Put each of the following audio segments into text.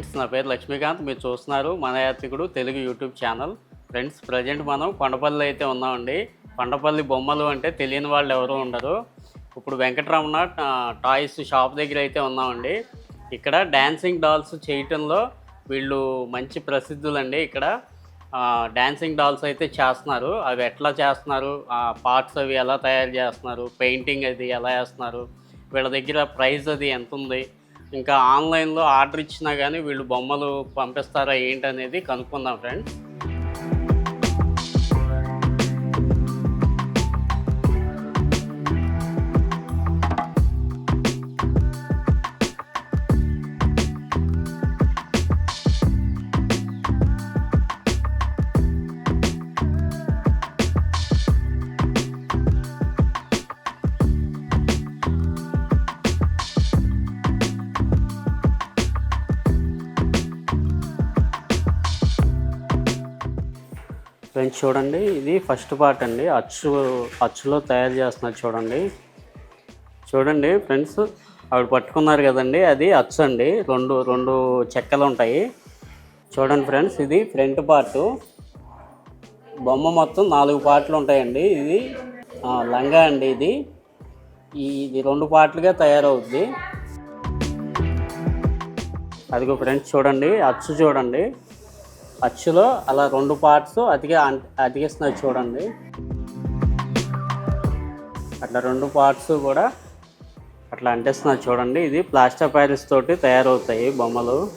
Friends నా పేరు లక్ష్మీకాంత్. మీరు చూస్తున్నారు మన యాత్రికుడు Telugu YouTube channel. Friends present మనం కొండపల్లి అయితే ఉన్నామండి. కొండపల్లి బొమ్మలు అంటే తెలియని వాళ్ళు ఎవరు ఉండరు. ఇప్పుడు వెంకటరమణ టాయ్స్ షాప్ దగ్గర అయితే ఉన్నామండి. ఇక్కడ డ్యాన్సింగ్ డాల్స్ చేయటంలో వీళ్ళు మంచి ప్రసిద్ధులండి ఇక్కడ. డ్యాన్సింగ్ డాల్స్ అయితే చేస్తున్నారు. అవి ఎట్లా చేస్తున్నారు? ఆ పార్ట్స్ అవి ఎలా తయారు చేస్తున్నారు? పెయింటింగ్ అది ఎలా వేస్తున్నారు? వీళ్ళ దగ్గర ప్రైస్ అది ఎంత ఉంది ఇంకా ఆన్లైన్లో ఆర్డర్ ఇచ్చినా కానీ వీళ్ళు బొమ్మలు పంపిస్తారా ఏంటి అనేది కనుక్కుందాం ఫ్రెండ్స్. ఫ్రెండ్స్ చూడండి. ఇది ఫస్ట్ పార్ట్ అండి. అచ్చు అచ్చులో తయారు చేస్తున్నారు చూడండి. చూడండి ఫ్రెండ్స్ ఆవిడ పట్టుకున్నారు కదండి. అది అచ్చు అండి. రెండు రెండు చెక్కలు ఉంటాయి. చూడండి ఫ్రెండ్స్ ఇది ఫ్రంట్ పార్ట్. బొమ్మ మొత్తం నాలుగు పార్ట్లు ఉంటాయండి. ఇది లంగా అండి ఇది. ఇది రెండు పార్ట్లుగా తయారవుద్ది. అదిగో ఫ్రెండ్స్ చూడండి. అచ్చు చూడండి. అచ్చులో అలా రెండు పార్ట్స్ అతిగా అం- చూడండి. అట్లా రెండు పార్ట్స్ కూడా అట్లా అంటిస్తున్నారు చూడండి. ఇది ప్లాస్టర్ ప్యారిస్ తోటి తయారవుతాయి బొమ్మలు.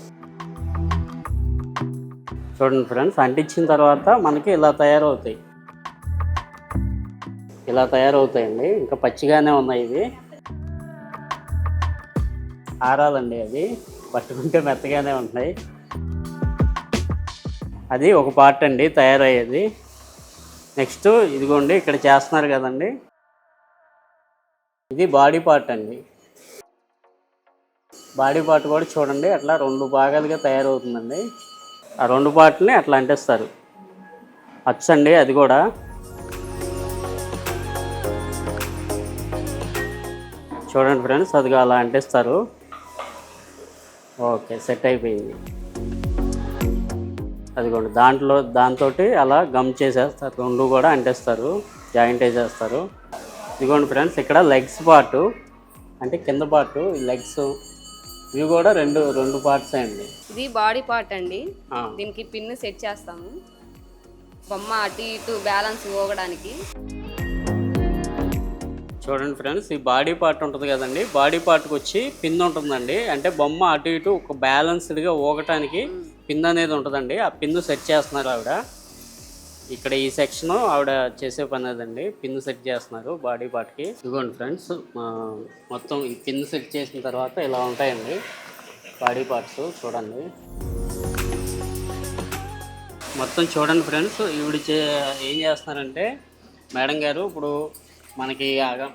చూడండి ఫ్రెండ్స్ అంటించిన తర్వాత మనకి ఇలా తయారవుతాయి. ఇలా తయారవుతాయండి. ఇంకా పచ్చిగానే ఉన్నాయి ఇవి. ఆరాలండి అవి. పట్టుకుంటే మెత్తగానే ఉంటాయి. అది ఒక పార్ట్ అండి తయారయ్యేది. నెక్స్ట్ ఇదిగోండి ఇక్కడ చేస్తున్నారు కదండి. ఇది బాడీ పార్ట్ అండి. బాడీ పార్ట్ కూడా చూడండి అట్లా రెండు భాగాలుగా తయారవుతుందండి. ఆ రెండు పార్ట్ని అట్లా అంటిస్తారు. అచ్చండి అది కూడా. చూడండి ఫ్రెండ్స్ అదిగా అలా అంటిస్తారు. ఓకే సెట్ అయిపోయింది. అదిగోండి దాంట్లో దాంతో అలా గమ్ చేసేస్తారు. రెండు కూడా అంటేస్తారు జాయింట్ వేసేస్తారు. ఇదిగోండి ఫ్రెండ్స్ ఇక్కడ లెగ్స్ పార్ట్ అంటే కింద పార్ట్ లెగ్స్ ఇవి కూడా రెండు రెండు పార్ట్స్ అండి. ఇది బాడీ పార్ట్ అండి. దీనికి పిన్ సెట్ చేస్తాము. బొమ్మ అటు ఇటు బ్యాలెన్స్ పోగడానికి. చూడండి ఫ్రెండ్స్ ఈ బాడీ పార్ట్ ఉంటుంది కదండి. బాడీ పార్ట్కి వచ్చి పిన్ ఉంటుందండి. అంటే బొమ్మ అటు ఇటు ఒక బ్యాలెన్స్డ్గా ఊగటానికి పిన్ అనేది ఉంటుందండి. ఆ పిన్ సెట్ చేస్తున్నారు ఆవిడ. ఇక్కడ ఈ సెక్షన్ ఆవిడ చేసే పని అదండి. పిన్ సెట్ చేస్తున్నారు బాడీ పార్ట్కి ఇదిగోండి ఫ్రెండ్స్ మొత్తం ఈ పిన్ సెట్ చేసిన తర్వాత ఇలా ఉంటాయండి బాడీ పార్ట్స్ చూడండి. మొత్తం చూడండి ఫ్రెండ్స్ ఈవిడ చే ఏం చేస్తున్నారంటే మేడం గారు ఇప్పుడు మనకి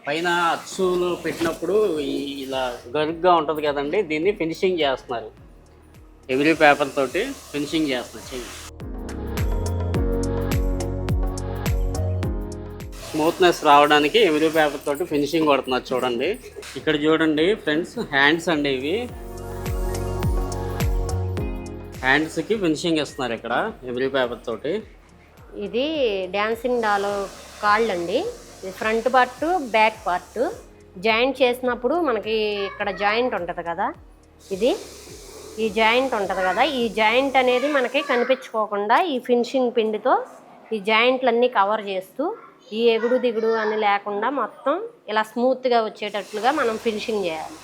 పైన అచ్చులు పెట్టినప్పుడు ఇలా గరుగ్గా ఉంటుంది కదండి దీన్ని ఫినిషింగ్ చేస్తున్నారు. ఎవ్రీ పేపర్ తోటి ఫినిషింగ్ చేస్తున్నారు చెయ్యి. స్మూత్నెస్ రావడానికి ఎవ్రీ పేపర్ తోటి ఫినిషింగ్ కొడుతున్నారు చూడండి. ఇక్కడ చూడండి ఫ్రెండ్స్ హ్యాండ్స్ అండి ఇవి. హ్యాండ్స్కి ఫినిషింగ్ ఇస్తున్నారు ఇక్కడ ఎవ్రీ పేపర్ తోటి. ఇది డ్యాన్సింగ్ డాల్ కాళ్ళు అండి. ఇది front part back part. Joint చేసినప్పుడు మనకి ఇక్కడ జాయింట్ ఉంటుంది కదా. ఇది ఈ జాయింట్ ఉంటుంది కదా ఈ జాయింట్ అనేది మనకి కనిపించుకోకుండా ఈ ఫినిషింగ్ పిండితో ఈ జాయింట్లన్నీ కవర్ చేస్తూ ఈ ఎగుడు దిగుడు అని లేకుండా మొత్తం ఇలా స్మూత్గా వచ్చేటట్లుగా మనం ఫినిషింగ్ చేయాలి.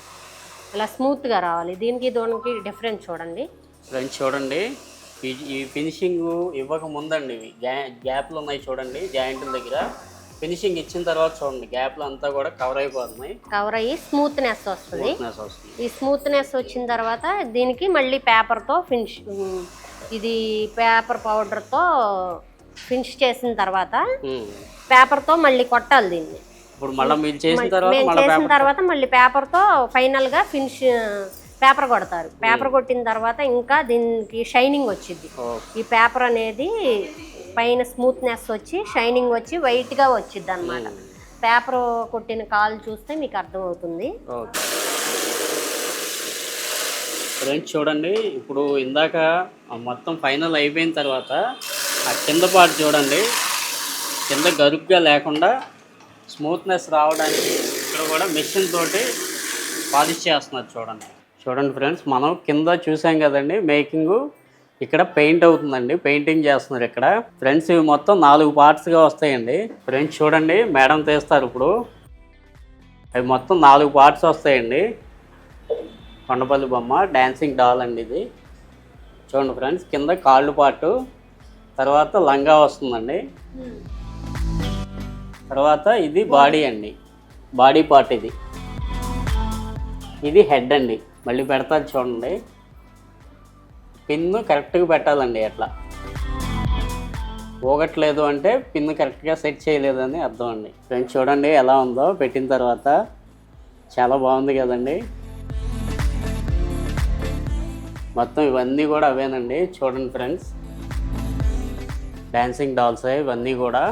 ఇలా స్మూత్గా రావాలి. దీనికి దీనికి డిఫరెన్స్ చూడండి. ఫ్రెండ్స్ చూడండి. ఈ- ఈ ఫినిషింగ్ ఇవ్వక ముందండి ఇవి. గ్యా- గ్యాప్లు ఉన్నాయి చూడండి జాయింట్ల దగ్గర. ఫినిషింగ్ ఇచ్చిన తర్వాత చూడండి గ్యాప్లు అంతా కూడా కవర్ అయిపోతున్నాయి కవర్ అయ్యి స్మూత్నెస్ వస్తుంది. స్మూత్నెస్ వస్తుంది. ఈ స్మూత్నెస్ వచ్చిన తర్వాత దీనికి మళ్ళీ పేపర్తో ఫినిష్ ఇది పేపర్ పౌడర్తో ఫినిష్ చేసిన తర్వాత. పేపర్తో మళ్ళీ కొట్టాలి దీన్ని. ఇప్పుడు మళ్ళీ మీరు చేసిన తర్వాత మేము మళ్ళీ చేసిన తర్వాత మళ్ళీ పేపర్తో ఫైనల్గా ఫినిష్ పేపర్ కొడతారు. పేపర్ కొట్టిన తర్వాత ఇంకా దీనికి షైనింగ్ వచ్చింది. ఈ పేపర్ అనేది పైన స్మూత్నెస్ వచ్చి షైనింగ్ వచ్చి వైట్గా వచ్చింది అనమాట పేపర్ కొట్టిన కాలు చూస్తే మీకు అర్థమవుతుంది. ఓకే. ఫ్రెండ్స్ చూడండి. ఇప్పుడు ఇందాక మొత్తం ఫైనల్ అయిపోయిన తర్వాత ఆ కింద పార్ట్ చూడండి. కింద గరుగ్గా లేకుండా స్మూత్నెస్ రావడానికి ఇక్కడ కూడా మెషిన్ తోటి పాలిష్ చేస్తున్నారు చూడండి. చూడండి ఫ్రెండ్స్ మనం కింద చూసాం కదండి మేకింగ్. ఇక్కడ పెయింట్ అవుతుందండి. పెయింటింగ్ చేస్తున్నారు ఇక్కడ. ఫ్రెండ్స్ ఇవి మొత్తం నాలుగు పార్ట్స్గా వస్తాయండి. ఫ్రెండ్స్ చూడండి. మేడం తీస్తారు ఇప్పుడు. అవి మొత్తం నాలుగు పార్ట్స్ వస్తాయండి. కొండపల్లి బొమ్మ డ్యాన్సింగ్ డాల్ అండి ఇది. చూడండి ఫ్రెండ్స్ కింద కాళ్ళు పాటు. తర్వాత లంగా వస్తుందండి. తర్వాత ఇది బాడీ అండి. బాడీ పార్ట్ ఇది. ఇది హెడ్ అండి. మళ్ళీ పెడతారు చూడండి. పిన్ను కరెక్ట్గా పెట్టాలండి అట్లా పోగట్లేదు అంటే పిన్ కరెక్ట్గా సెట్ చేయలేదని అర్థం అండి. ఫ్రెండ్స్ చూడండి ఎలా ఉందో. పెట్టిన తర్వాత చాలా బాగుంది కదండి. మొత్తం ఇవన్నీ కూడా అవేనండి. చూడండి ఫ్రెండ్స్. డ్యాన్సింగ్ డాల్స్ ఇవన్నీ కూడా.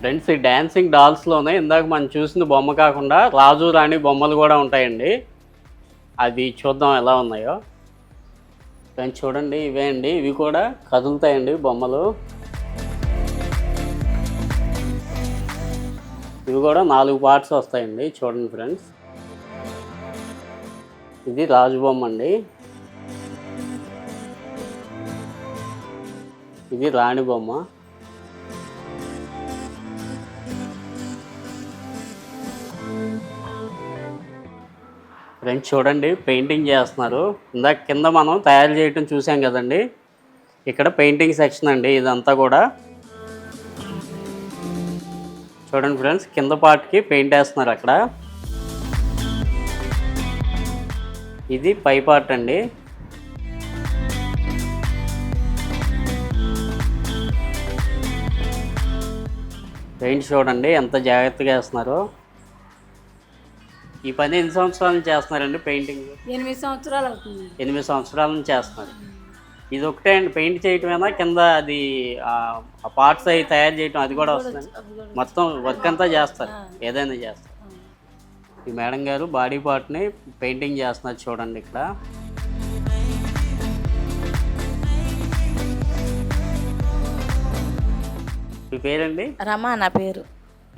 ఫ్రెండ్స్ ఈ డ్యాన్సింగ్ డాల్స్లోనే ఇందాక మనం చూసిన బొమ్మ కాకుండా రాజు రాణి బొమ్మలు కూడా ఉంటాయండి. అవి చూద్దాం ఎలా ఉన్నాయో. కానీ చూడండి ఇవే అండి. ఇవి కూడా కదులుతాయండి బొమ్మలు. ఇవి కూడా నాలుగు పార్ట్స్ వస్తాయండి చూడండి ఫ్రెండ్స్. ఇది రాజు బొమ్మ అండి. ఇది రాణి బొమ్మ. ఫ్రెండ్స్ చూడండి పెయింటింగ్ చేస్తున్నారు. ఇందాక కింద మనం తయారు చేయటం చూసాం కదండి. ఇక్కడ పెయింటింగ్ సెక్షన్ అండి ఇదంతా కూడా. చూడండి ఫ్రెండ్స్ కింద పార్ట్కి పెయింట్ వేస్తున్నారు అక్కడ. ఇది పై పార్ట్ అండి. పెయింట్ చూడండి ఎంత జాగ్రత్తగా వేస్తున్నారో. ఈ పని ఎన్ని సంవత్సరాల నుంచి చేస్తున్నారండి పెయింటింగ్? ఎనిమిది సంవత్సరాలు అవుతుంది ఎనిమిది సంవత్సరాల నుంచి చేస్తున్నారు. ఇది ఒకటే అండి పెయింట్ చేయటమేనా కింద అది ఆ పార్ట్స్ అవి తయారు చేయటం అది కూడా వస్తుంది మొత్తం వర్క్ అంతా చేస్తారు ఏదైనా చేస్తారు. ఈ మేడం గారు బాడీ పార్ట్ని పెయింటింగ్ చేస్తున్నారు చూడండి ఇక్కడ. మీ పేరండి? రమా నా పేరు.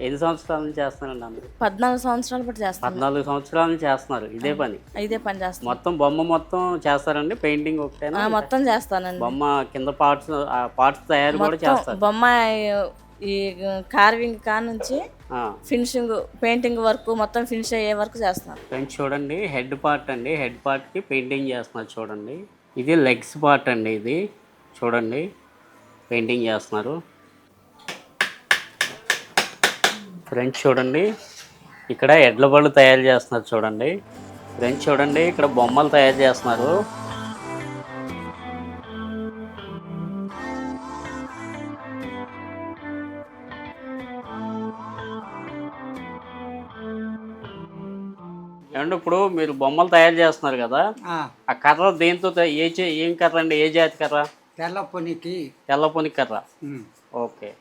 ఎన్ని సంవత్సరాల నుంచి చేస్తున్నారండి అందరూ? పద్నాలుగు సంవత్సరాలు బట్టి చేస్తాను పద్నాలుగు సంవత్సరాల నుంచి చేస్తున్నారు. ఇదే పని. ఇదే పని చేస్తాను మొత్తం బొమ్మ మొత్తం చేస్తారండి? పెయింటింగ్ ఒకటేనా? మొత్తం చేస్తానండి. బొమ్మ కింద పార్ట్స్ ఆ పార్ట్స్ తయారు కూడా చేస్తారు. బొమ్మ ఈ కార్వింగ్ కా నుంచి ఫినిషింగ్ పెయింటింగ్ వర్క్ మొత్తం ఫినిష్ అయ్యే వరకు చేస్తాను ఫ్రెండ్స్ చూడండి. హెడ్ పార్ట్ అండి. హెడ్ పార్ట్కి పెయింటింగ్ చేస్తున్నారు చూడండి. ఇది లెగ్స్ పార్ట్ అండి ఇది. చూడండి. పెయింటింగ్ చేస్తున్నారు. ఫ్రెండ్స్ చూడండి. ఇక్కడ ఎడ్ల బళ్ళు తయారు చేస్తున్నారు చూడండి. ఫ్రెండ్స్ చూడండి ఇక్కడ బొమ్మలు తయారు చేస్తున్నారు. ఏమంటే ఇప్పుడు మీరు బొమ్మలు తయారు చేస్తున్నారు కదా ఆ, కర్ర దేంతో ఏ చే- ఏం కర్ర అండి? ఏ జాతి కర్ర? తెల్ల పొనికి. తెల్ల పొని కర్ర. ఓకే.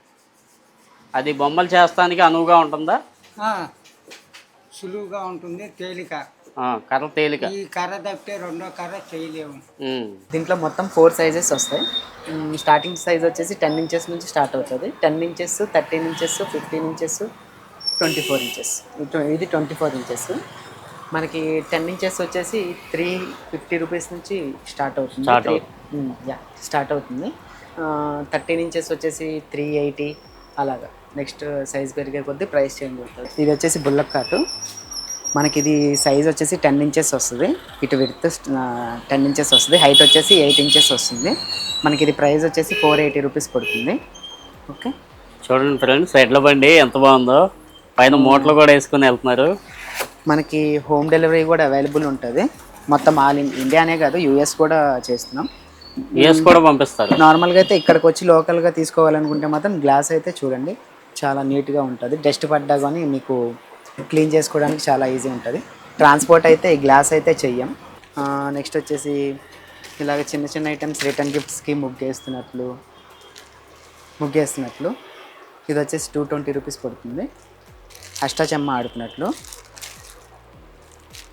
అది బొమ్మలు చేస్తానికి అనువుగా ఉంటుందా? ఆ, సులువుగా ఉంటుంది తేలిక. ఆ, కర్ర తేలిక. ఈ కర్ర తప్పితే రెండో కర్ర చేయలేము. దీంట్లో మొత్తం ఫోర్ సైజెస్ వస్తాయి. స్టార్టింగ్ సైజ్ వచ్చేసి టెన్ ఇంచెస్ నుంచి స్టార్ట్ అవుతుంది. Ten inches thirteen inches fifteen inches twenty four inches ఇది ట్వంటీ ఫోర్ ఇంచెస్ మనకి టెన్ ఇంచెస్ వచ్చేసి త్రీ ఫిఫ్టీ రూపీస్ నుంచి స్టార్ట్ అవుతుంది. స్టార్ట్ అవుతుంది. థర్టీన్ ఇంచెస్ వచ్చేసి త్రీ ఎయిటీ అలాగా. నెక్స్ట్ సైజ్ పెరిగే కొద్దీ ప్రైస్ చేంజ్ అవుతుంది. ఇది వచ్చేసి బుల్లక్ కాటు. మనకి ఇది సైజ్ వచ్చేసి టెన్ ఇంచెస్ వస్తుంది. ఇటు విడ్త్ టెన్ ఇంచెస్ వస్తుంది. హైట్ వచ్చేసి ఎయిట్ ఇంచెస్ వస్తుంది. మనకి ఇది ప్రైస్ వచ్చేసి ఫోర్ ఎయిటీ రూపీస్ పడుతుంది. ఓకే? చూడండి ఫ్రెండ్స్ ఎడ్ల బండి ఎంత బాగుందో. పైన మూటలు కూడా వేసుకుని వెళ్తున్నారు. మనకి హోమ్ డెలివరీ కూడా అవైలబుల్ ఉంటుంది. మొత్తం ఆల్ ఇన్ ఇండియానే కాదు యూఎస్ కూడా చేస్తున్నాం. యూఎస్ కూడా పంపిస్తారు. నార్మల్గా అయితే ఇక్కడికి వచ్చి లోకల్గా తీసుకోవాలనుకుంటే మాత్రం గ్లాస్ అయితే చూడండి. చాలా నీట్గా ఉంటుంది. డస్ట్ పడ్డా కానీ మీకు క్లీన్ చేసుకోవడానికి చాలా ఈజీ ఉంటుంది. ట్రాన్స్పోర్ట్ అయితే ఈ గ్లాస్ అయితే చెయ్యం. నెక్స్ట్ వచ్చేసి ఇలాగ చిన్న చిన్న ఐటమ్స్ రిటర్న్ గిఫ్ట్స్కి ముగ్గేస్తున్నట్లు ముగ్గేస్తున్నట్లు. ఇది వచ్చేసి టూ ట్వంటీ రూపీస్ పడుతుంది. అష్టాచమ్మ ఆడుతున్నట్లు.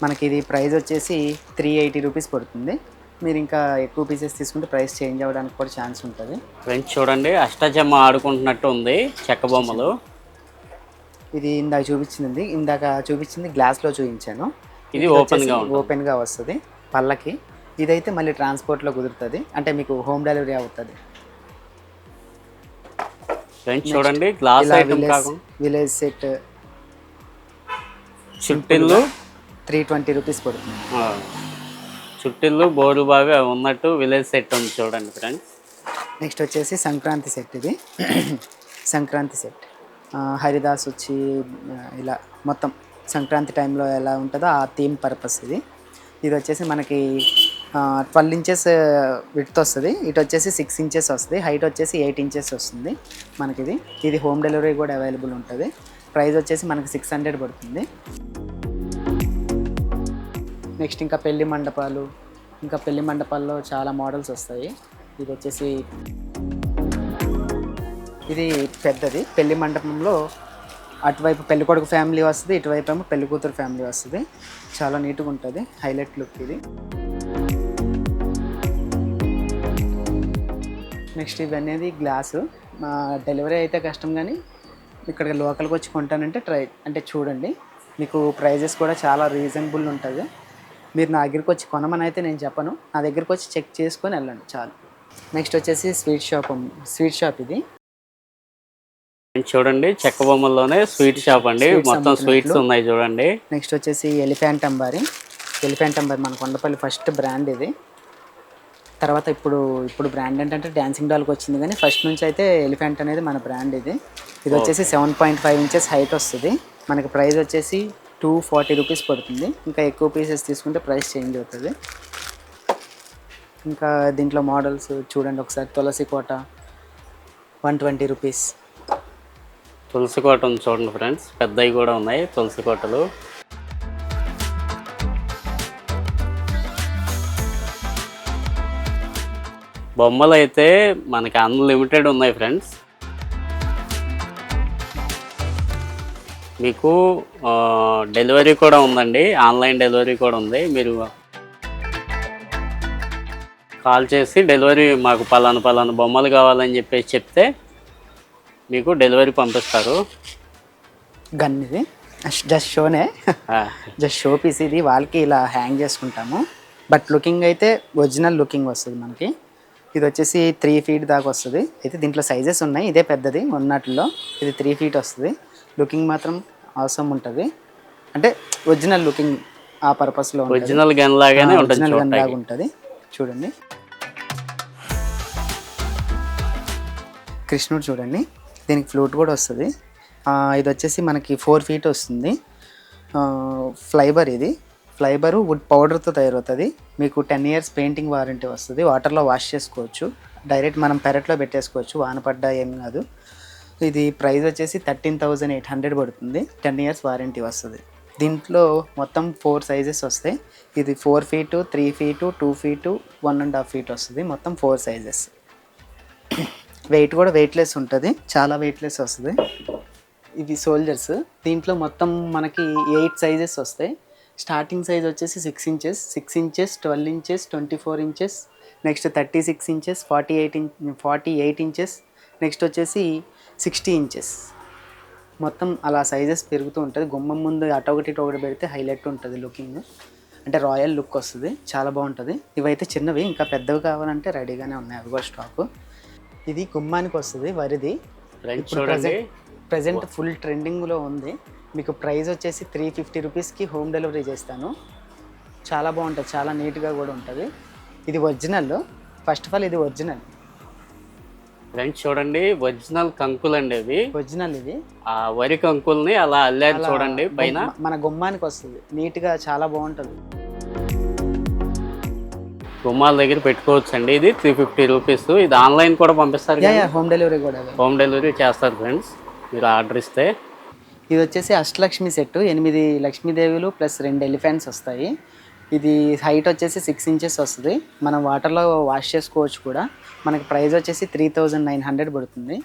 మనకి ఇది ప్రైస్ వచ్చేసి త్రీ ఎయిటీ రూపీస్ పడుతుంది. మీరు ఇంకా ఎక్కువ పీసెస్ తీసుకుంటే ప్రైస్ చేంజ్ అవ్వడానికి కూడా ఛాన్స్ ఉంటుంది. ఫ్రెండ్స్ చూడండి అష్టచమ్మ ఆడుకుంటున్నట్టు ఉంది చెక్క బొమ్మలు. ఇది ఇందాక చూపించింది ఇందాక చూపించింది గ్లాస్లో చూపించాను. ఇది open గా ఉంటుంది. ఓపెన్గా వస్తుంది పళ్ళకి. ఇదైతే మళ్ళీ ట్రాన్స్పోర్ట్లో కుదురుతుంది. అంటే మీకు హోమ్ డెలివరీ అవుతుంది. ఫ్రెండ్స్ చూడంండి గ్లాస్ విలేజ్ సెట్ చుట్టిల్లు త్రీ ట్వంటీ రూపీస్ పడుతుంది. చుట్టిల్లు బోరు బాగా ఉన్నట్టు విలేజ్ సెట్ ఉంది చూడండి ఫ్రెండ్స్. నెక్స్ట్ వచ్చేసి సంక్రాంతి సెట్ ఇది. సంక్రాంతి సెట్. హరిదాస్ వచ్చి ఇలా మొత్తం సంక్రాంతి టైంలో ఎలా ఉంటుందో ఆ థీమ్ పర్పస్ ఇది. ఇది వచ్చేసి మనకి ట్వెల్వ్ ఇంచెస్ విడ్త్ వస్తుంది. ఇటు వచ్చేసి సిక్స్ ఇంచెస్ వస్తుంది. హైట్ వచ్చేసి ఎయిట్ ఇంచెస్ వస్తుంది మనకిది. ఇది హోమ్ డెలివరీ కూడా అవైలబుల్ ఉంటుంది. ప్రైస్ వచ్చేసి మనకి సిక్స్ హండ్రెడ్ పడుతుంది. నెక్స్ట్ ఇంకా పెళ్ళి మండపాలు ఇంకా పెళ్ళి మండపాల్లో చాలా మోడల్స్ వస్తాయి. ఇది వచ్చేసి ఇది పెద్దది. పెళ్ళి మండపంలో అటువైపు పెళ్ళి కొడుకు ఫ్యామిలీ వస్తుంది ఇటువైపు ఏమో పెళ్ళి కూతురు ఫ్యామిలీ వస్తుంది. చాలా నీట్గా ఉంటుంది హైలైట్ లుక్ ఇది. నెక్స్ట్ ఇది అనేది గ్లాసు. మా డెలివరీ అయితే కష్టం కానీ ఇక్కడ లోకల్కి వచ్చి కొంటానంటే ట్రై అంటే చూడండి. మీకు ప్రైజెస్ కూడా చాలా రీజనబుల్ ఉంటుంది. మీరు నా దగ్గరికి వచ్చి కొనమని అయితే నేను చెప్పను. నా దగ్గరికి వచ్చి చెక్ చేసుకొని వెళ్ళండి. చాలు. నెక్స్ట్ వచ్చేసి స్వీట్ షాప్ స్వీట్ షాప్ ఇది. చూడండి చెక్క బొమ్మల్లోనే స్వీట్ షాప్ అండి. మొత్తం స్వీట్స్. ఉన్నాయి చూడండి. నెక్స్ట్ వచ్చేసి ఎలిఫెంట్ అంబారి. ఎలిఫెంట్ అంబారి మన కొండపల్లి ఫస్ట్ బ్రాండ్ ఇది. తర్వాత ఇప్పుడు ఇప్పుడు బ్రాండ్ ఏంటంటే డాన్సింగ్ డాల్కి వచ్చింది కానీ ఫస్ట్ నుంచి అయితే ఎలిఫెంట్ అనేది మన బ్రాండ్ ఇది. ఇది వచ్చేసి seven point five inches height వస్తుంది. మనకి ప్రైస్ వచ్చేసి టూ ఫార్టీ రూపీస్ పడుతుంది. ఇంకా ఎక్కువ పీసెస్ తీసుకుంటే ప్రైస్ చేంజ్ అవుతుంది. ఇంకా దీంట్లో మోడల్స్ చూడండి ఒకసారి. తులసి కోట వన్ ట్వంటీ రూపీస్. తులసి కోట ఉంది చూడండి ఫ్రెండ్స్ పెద్దవి కూడా ఉన్నాయి తులసి కోటలు. బొమ్మలు అయితే మనకి అన్లిమిటెడ్ ఉన్నాయి ఫ్రెండ్స్ మీకు డెలివరీ కూడా ఉందండి. ఆన్లైన్ డెలివరీ కూడా ఉంది. మీరు కాల్ చేసి డెలివరీ మాకు పలానా పలానా బొమ్మలు కావాలని చెప్పేసి చెప్తే మీకు డెలివరీ పంపిస్తారు. గన్ ఇది. జస్ట్ షోనే. జస్ట్ షో పీస్ ఇది. వాళ్ళకి ఇలా హ్యాంగ్ చేసుకుంటాము. బట్ లుకింగ్ అయితే ఒరిజినల్ లుకింగ్ వస్తుంది మనకి. ఇది వచ్చేసి త్రీ ఫీట్ దాకా వస్తుంది. అయితే దీంట్లో సైజెస్ ఉన్నాయి. ఇదే పెద్దది ఉన్నట్లో ఇది త్రీ ఫీట్ వస్తుంది. లుకింగ్ మాత్రం అవసరం ఉంటుంది. అంటే ఒరిజినల్ లుకింగ్ ఆ పర్పస్లో ఒరిజినల్ గన్ లాగానే ఒరిజినల్ గన్ లాగా ఉంటుంది. చూడండి. కృష్ణుడు చూడండి. దీనికి ఫ్లూట్ కూడా వస్తుంది. ఇది వచ్చేసి మనకి ఫోర్ ఫీట్ వస్తుంది. ఫ్లైబర్ ఇది. ఫ్లైబర్ వుడ్ పౌడర్తో తయారవుతుంది. మీకు టెన్ ఇయర్స్ పెయింటింగ్ వారంటీ వస్తుంది. వాటర్లో వాష్ చేసుకోవచ్చు. డైరెక్ట్ మనం పెరట్లో పెట్టేసుకోవచ్చు. వాన పడ్డా ఏం కాదు. ఇది ప్రైస్ వచ్చేసి థర్టీన్ థౌజండ్ ఎయిట్ హండ్రెడ్ పడుతుంది. టెన్ ఇయర్స్ వారంటీ వస్తుంది. దీంట్లో మొత్తం ఫోర్ సైజెస్ వస్తాయి. ఇది four feet three feet two feet one and half feet వస్తుంది. మొత్తం ఫోర్ సైజెస్. వెయిట్ కూడా వెయిట్లెస్ ఉంటుంది. చాలా వెయిట్లెస్ వస్తుంది. ఇవి సోల్జర్స్. దీంట్లో మొత్తం మనకి ఎయిట్ సైజెస్ వస్తాయి. స్టార్టింగ్ సైజ్ వచ్చేసి six inches six inches twelve inches twenty four inches next thirty six inches forty eight inch forty eight inches next వచ్చేసి సిక్స్టీ ఇంచెస్ మొత్తం అలా సైజెస్ పెరుగుతూ ఉంటుంది. గుమ్మం ముందు అటు ఒకటి ఇటు ఒకటి పెడితే హైలైట్ ఉంటుంది లుకింగ్ అంటే రాయల్ లుక్ వస్తుంది. చాలా బాగుంటుంది. ఇవైతే చిన్నవి ఇంకా పెద్దవి కావాలంటే రెడీగానే ఉన్నాయి. అవి కూడా స్టాక్ ఇది గుమ్మానికి వస్తుంది వరిది. ప్రజెంట్ ఫుల్ ట్రెండింగ్లో ఉంది. మీకు ప్రైస్ వచ్చేసి త్రీ ఫిఫ్టీ రూపీస్కి హోమ్ డెలివరీ చేస్తాను. చాలా బాగుంటుంది చాలా నీట్గా కూడా ఉంటుంది. ఇది ఒరిజినల్ ఫస్ట్ ఆఫ్ ఆల్ ఇది ఒరిజినల్ ఫ్రెండ్స్ చూడండి ఒరిజినల్ కంకులు అండి అవి. ఒరిజినల్ ఇది. ఆ వరి కంకుల్ని అలా అల్లారు అలా చూడండి పైన. మన గుమ్మానికి వస్తుంది. నీట్గా చాలా బాగుంటుంది. గుమ్మాల దగ్గర పెట్టుకోవచ్చు అండి ఇది త్రీ ఫిఫ్టీ రూపీస్ ఇది ఆన్లైన్ కూడా పంపిస్తారు హోమ్ డెలివరీ కూడా. హోమ్ డెలివరీ చేస్తారు ఫ్రెండ్స్ మీరు ఆర్డర్ ఇస్తే. ఇది వచ్చేసి అష్టలక్ష్మి సెట్ ఎనిమిది లక్ష్మీదేవులు ప్లస్ రెండు ఎలిఫెంట్స్ వస్తాయి. ఇది హైట్ వచ్చేసి సిక్స్ ఇంచెస్ వస్తుంది. మనం వాటర్లో వాష్ చేసుకోవచ్చు కూడా. మనకి ప్రైస్ వచ్చేసి త్రీ థౌజండ్ నైన్ హండ్రెడ్ పడుతుంది.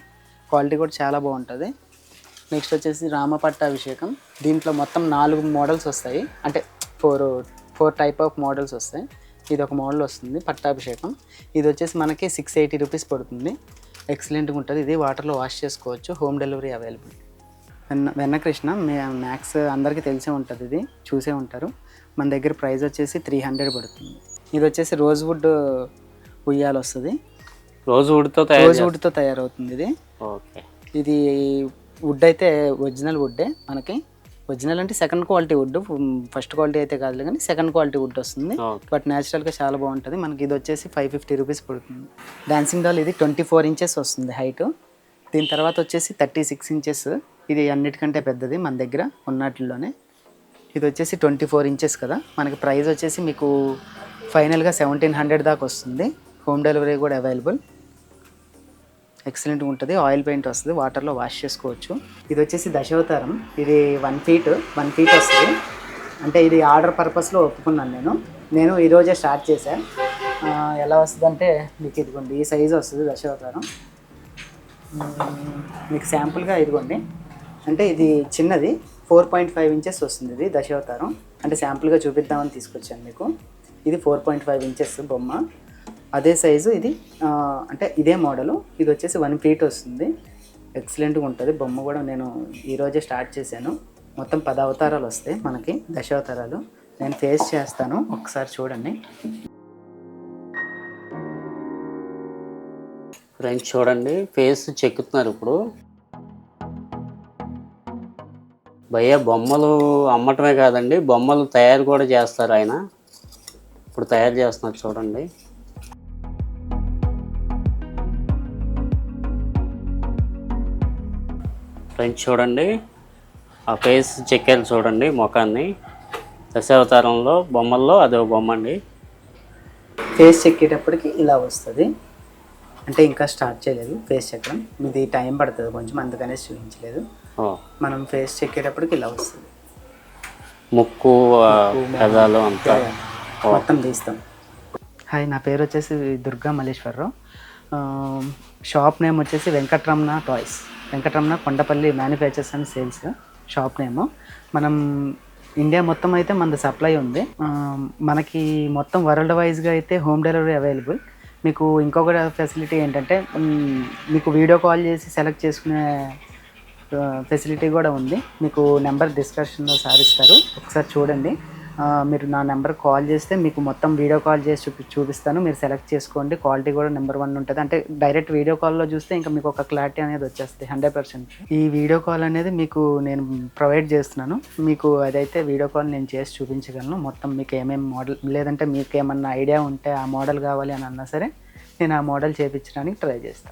క్వాలిటీ కూడా చాలా బాగుంటుంది. నెక్స్ట్ వచ్చేసి రామపట్టాభిషేకం దీంట్లో మొత్తం నాలుగు మోడల్స్ వస్తాయి. అంటే four four type of models వస్తాయి. ఇది ఒక మోడల్ వస్తుంది పట్టాభిషేకం. ఇది వచ్చేసి మనకి సిక్స్ ఎయిటీ రూపీస్ పడుతుంది. ఎక్సలెంట్గా ఉంటుంది. ఇది వాటర్లో వాష్ చేసుకోవచ్చు. హోమ్ డెలివరీ అవైలబుల్ వెన్న వెన్నకృష్ణ మ్యాక్స్ అందరికీ తెలిసే ఉంటుంది ఇది చూసే ఉంటారు. మన దగ్గర ప్రైస్ వచ్చేసి త్రీ హండ్రెడ్ పడుతుంది. ఇది వచ్చేసి రోజ్ వుడ్ ఉయ్యాలు వస్తుంది రోజు వుడ్తో రోజ్ వుడ్తో తయారవుతుంది ఇది. ఓకే. ఇది వుడ్ అయితే ఒరిజినల్ వుడ్డే మనకి. ఒరిజినల్ అంటే second quality wood first quality అయితే కాదు కానీ సెకండ్ క్వాలిటీ వుడ్ వస్తుంది. బట్ న్యాచురల్గా చాలా బాగుంటుంది. మనకి ఇది వచ్చేసి ఫైవ్ ఫిఫ్టీ రూపీస్ పడుతుంది. డాన్సింగ్ డాల్ ఇది ట్వంటీ ఫోర్ ఇంచెస్ వస్తుంది హైట్ దీని తర్వాత వచ్చేసి థర్టీ సిక్స్ ఇంచెస్. ఇది అన్నిటికంటే పెద్దది మన దగ్గర ఉన్నట్లోనే ఇది వచ్చేసి ట్వంటీ ఫోర్ ఇంచెస్ కదా. మనకి ప్రైస్ వచ్చేసి మీకు ఫైనల్గా సెవెంటీన్ హండ్రెడ్ దాకా వస్తుంది. హోమ్ డెలివరీ కూడా అవైలబుల్. ఎక్సలెంట్గా ఉంటుంది. ఆయిల్ పెయింట్ వస్తుంది. వాటర్లో వాష్ చేసుకోవచ్చు. ఇది వచ్చేసి దశావతారం. ఇది వన్ ఫీట్ వన్ ఫీట్ వస్తుంది. అంటే ఇది ఆర్డర్ పర్పస్లో ఒప్పుకున్నాను నేను. నేను ఈరోజే స్టార్ట్ చేశాను ఎలా వస్తుందంటే మీకు ఇదిగోండి ఈ సైజు వస్తుంది దశావతారం. మీకు శాంపుల్గా ఇదిగోండి. అంటే ఇది చిన్నది ఫోర్ పాయింట్ ఫైవ్ ఇంచెస్ వస్తుంది ఇది దశావతారం. అంటే శాంపుల్గా చూపిద్దామని తీసుకొచ్చాను మీకు. ఇది ఫోర్ పాయింట్ ఫైవ్ ఇంచెస్ బొమ్మ. అదే సైజు ఇది అంటే ఇదే మోడలు. ఇది వచ్చేసి వన్ ఫీట్ వస్తుంది. ఎక్సలెంట్గా ఉంటుంది. బొమ్మ కూడా నేను ఈరోజే స్టార్ట్ చేశాను. మొత్తం పది అవతారాలు వస్తాయి మనకి దశావతారాలు. నేను ఫేస్ చేస్తాను. ఒకసారి చూడండి. ఫ్రెండ్స్ చూడండి ఫేస్ చెక్కుతున్నారు ఇప్పుడు. భయ్య బొమ్మలు అమ్మటమే కాదండి బొమ్మలు తయారు కూడా చేస్తారు ఆయన. ఇప్పుడు తయారు చేస్తున్నారు చూడండి. ఫ్రెండ్స్ చూడండి ఆ ఫేస్ చెక్కారు చూడండి ముఖాన్ని. దశావతారంలో బొమ్మల్లో అదో బొమ్మ అండి ఫేస్ చెక్కేటప్పటికి ఇలా వస్తుంది. అంటే ఇంకా స్టార్ట్ చేయలేదు ఫేస్ చెక్కడం. ఇది టైం పడుతుంది కొంచెం అందుకనేసి చూపించలేదు. మనం ఫేస్ చెక్కేటప్పటికి ఇలా వస్తుంది. ముక్కు పెదాలు అంతా. మొత్తం తీస్తాం. హాయ్ నా పేరు వచ్చేసి దుర్గా మల్లేశ్వరరావు. షాప్ నేమ్ వచ్చేసి Venkataramana toys. Venkataramana Kondapalli manufactures and sales shop name. మనం ఇండియా మొత్తం అయితే మనది సప్లై ఉంది. మనకి మొత్తం వరల్డ్ వైజ్గా అయితే హోమ్ డెలివరీ అవైలబుల్. మీకు ఇంకొక ఫెసిలిటీ ఏంటంటే మీకు వీడియో కాల్ చేసి సెలెక్ట్ చేసుకునే ఫెసిలిటీ కూడా ఉంది. మీకు నెంబర్ డిస్కషన్లో సారిస్తారు. ఒకసారి చూడండి. మీరు నా నెంబర్ కాల్ చేస్తే మీకు మొత్తం వీడియో కాల్ చేసి చూపి చూపిస్తాను. మీరు సెలెక్ట్ చేసుకోండి. క్వాలిటీ కూడా నెంబర్ వన్ ఉంటుంది. అంటే డైరెక్ట్ వీడియో కాల్లో చూస్తే ఇంకా మీకు ఒక క్లారిటీ అనేది వచ్చేస్తుంది హండ్రెడ్ పర్సెంట్. ఈ వీడియో కాల్ అనేది మీకు నేను ప్రొవైడ్ చేస్తున్నాను. మీకు అదైతే వీడియో కాల్ నేను చేసి చూపించగలను మొత్తం మీకు ఏమేమి మోడల్ లేదంటే మీకు ఏమన్నా ఐడియా ఉంటే ఆ మోడల్ కావాలి అని అన్నా సరే నేను ఆ మోడల్ చేయించడానికి ట్రై చేస్తాను